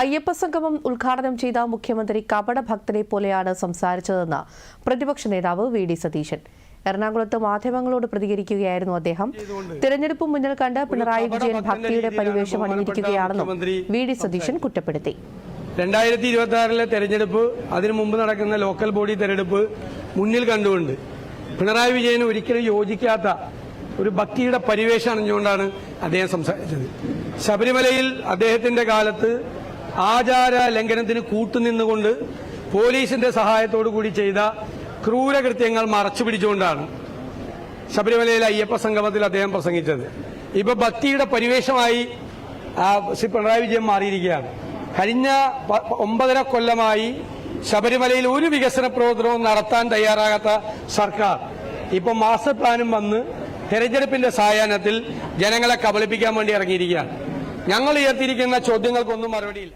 അയ്യപ്പ സംഗമം ഉദ്ഘാടനം ചെയ്ത മുഖ്യമന്ത്രി കപട ഭക്തനെ പോലെയാണ് സംസാരിച്ചതെന്ന് പ്രതിപക്ഷ നേതാവ് വി ഡി സതീശൻ. എറണാകുളത്ത് മാധ്യമങ്ങളോട് പ്രതികരിക്കുകയായിരുന്നു അദ്ദേഹം. തിരഞ്ഞെടുപ്പ് മുന്നിൽ കണ്ട് പിണറായി വിജയൻ ഭക്തിയുടെ പരിവേഷം അണിഞ്ഞിരിക്കുകയാണെന്നും വി ഡി സതീശൻ കുറ്റപ്പെടുത്തി. രണ്ടായിരത്തി ഇരുപത്തി ആറിലെ തെരഞ്ഞെടുപ്പ് അതിനു മുമ്പ് നടക്കുന്ന ലോക്കൽ ബോഡി തെരഞ്ഞെടുപ്പ് മുന്നിൽ കണ്ടുകൊണ്ട് പിണറായി വിജയന് ഒരിക്കലും യോജിക്കാത്ത ഒരു ഭക്തിയുടെ പരിവേഷം അണിഞ്ഞുകൊണ്ടാണ് അദ്ദേഹം സംസാരിച്ചത്. ശബരിമലയിൽ അദ്ദേഹത്തിന്റെ കാലത്ത് ആചാര ലംഘനത്തിന് കൂട്ടുനിന്നുകൊണ്ട് പോലീസിന്റെ സഹായത്തോടു കൂടി ചെയ്ത ക്രൂരകൃത്യങ്ങൾ മറച്ചു പിടിച്ചുകൊണ്ടാണ് ശബരിമലയിലെ അയ്യപ്പ സംഗമത്തിൽ അദ്ദേഹം പ്രസംഗിച്ചത്. ഇപ്പൊ ഭക്തിയുടെ പരിവേഷമായി ശ്രീ പിണറായി വിജയൻ മാറിയിരിക്കുകയാണ്. കഴിഞ്ഞ ഒമ്പതര കൊല്ലമായി ശബരിമലയിൽ ഒരു വികസന പ്രവർത്തനവും നടത്താൻ തയ്യാറാകാത്ത സർക്കാർ. ഇപ്പൊ മാസ്റ്റർ പ്ലാനും വന്ന് തെരഞ്ഞെടുപ്പിന്റെ സായാഹ്നത്തിൽ ജനങ്ങളെ കബളിപ്പിക്കാൻ വേണ്ടി ഇറങ്ങിയിരിക്കുകയാണ്. ഞങ്ങൾ ഉയർത്തിയിരിക്കുന്ന ചോദ്യങ്ങൾക്കൊന്നും മറുപടിയില്ല.